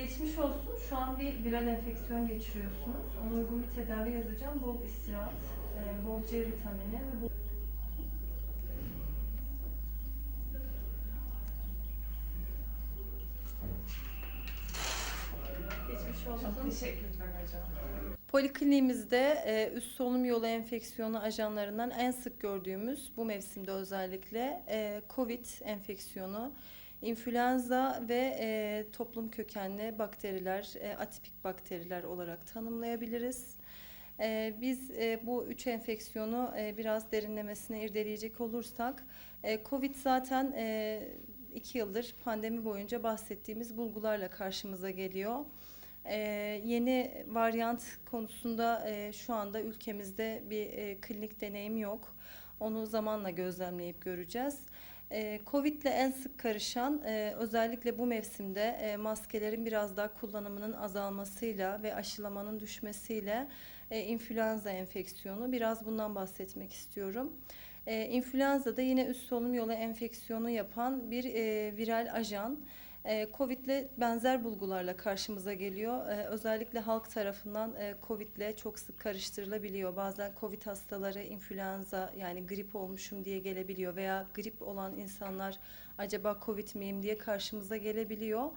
Geçmiş olsun. Şu an bir viral enfeksiyon geçiriyorsunuz. Ona uygun bir tedavi yazacağım. Bol istirahat, e, bol C vitamini ve bol... Geçmiş olsun. Çok teşekkürler hocam. Polikliniğimizde e, üst solunum yolu enfeksiyonu ajanlarından en sık gördüğümüz bu mevsimde özellikle e, COVID enfeksiyonu, influenza ve e, toplum kökenli bakteriler, e, atipik bakteriler olarak tanımlayabiliriz. E, biz e, bu üç enfeksiyonu e, biraz derinlemesine irdeleyecek olursak, e, COVID zaten e, iki yıldır pandemi boyunca bahsettiğimiz bulgularla karşımıza geliyor. Ee, yeni varyant konusunda e, şu anda ülkemizde bir e, klinik deneyim yok. Onu zamanla gözlemleyip göreceğiz. E, Covid ile en sık karışan e, özellikle bu mevsimde e, maskelerin biraz daha kullanımının azalmasıyla ve aşılamanın düşmesiyle e, influenza enfeksiyonu biraz bundan bahsetmek istiyorum. İnfluenza da yine üst solunum yolu enfeksiyonu yapan bir viral ajan. E, Covid ile benzer bulgularla karşımıza geliyor. E, özellikle halk tarafından e, Covid ile çok sık karıştırılabiliyor. Bazen Covid hastaları influenza yani grip olmuşum diye gelebiliyor veya grip olan insanlar acaba Covid miyim diye karşımıza gelebiliyor.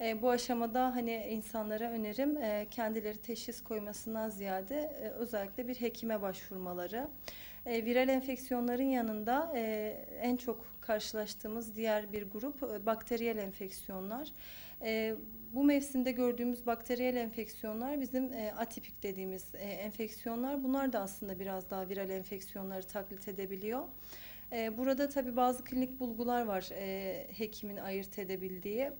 E, bu aşamada hani insanlara önerim e, kendileri teşhis koymasından ziyade e, özellikle bir hekime başvurmaları. E, viral enfeksiyonların yanında e, en çok karşılaştığımız diğer bir grup e, bakteriyel enfeksiyonlar. E, bu mevsimde gördüğümüz bakteriyel enfeksiyonlar bizim e, atipik dediğimiz e, enfeksiyonlar. Bunlar da aslında biraz daha viral enfeksiyonları taklit edebiliyor. E, burada tabii bazı klinik bulgular var e, hekimin ayırt edebildiği.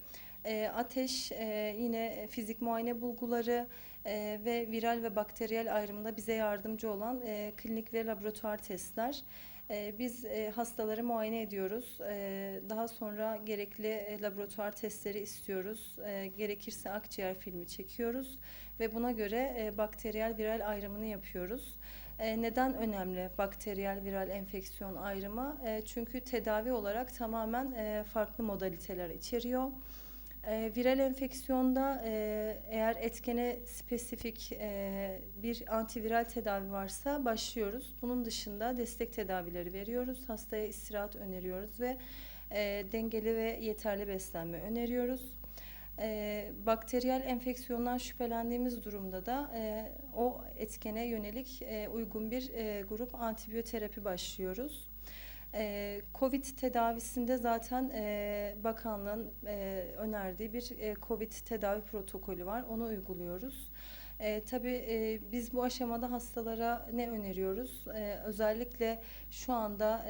E, ateş, e, yine fizik muayene bulguları e, ve viral ve bakteriyel ayrımında bize yardımcı olan e, klinik ve laboratuvar testler. E, biz e, hastaları muayene ediyoruz. E, daha sonra gerekli e, laboratuvar testleri istiyoruz. E, gerekirse akciğer filmi çekiyoruz ve buna göre e, bakteriyel viral ayrımını yapıyoruz. E, neden önemli bakteriyel viral enfeksiyon ayrımı? E, çünkü tedavi olarak tamamen e, farklı modaliteler içeriyor. E, viral enfeksiyonda e, eğer etkene spesifik e, bir antiviral tedavi varsa başlıyoruz. Bunun dışında destek tedavileri veriyoruz. Hastaya istirahat öneriyoruz ve e, dengeli ve yeterli beslenme öneriyoruz. E, bakteriyel enfeksiyondan şüphelendiğimiz durumda da e, o etkene yönelik e, uygun bir e, grup antibiyoterapi başlıyoruz. E, Covid tedavisinde zaten e, bakanlığın e, önerdiği bir e, Covid tedavi protokolü var. Onu uyguluyoruz. E, tabii e, biz bu aşamada hastalara ne öneriyoruz? E, özellikle şu anda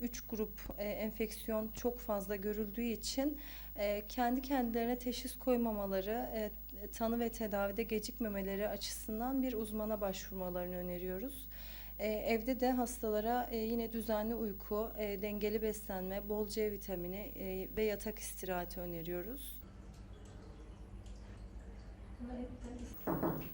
3 grup e, enfeksiyon çok fazla görüldüğü için e, kendi kendilerine teşhis koymamaları, e, tanı ve tedavide gecikmemeleri açısından bir uzmana başvurmalarını öneriyoruz. E, evde de hastalara e, yine düzenli uyku, e, dengeli beslenme, bol C vitamini e, ve yatak istirahati öneriyoruz. De-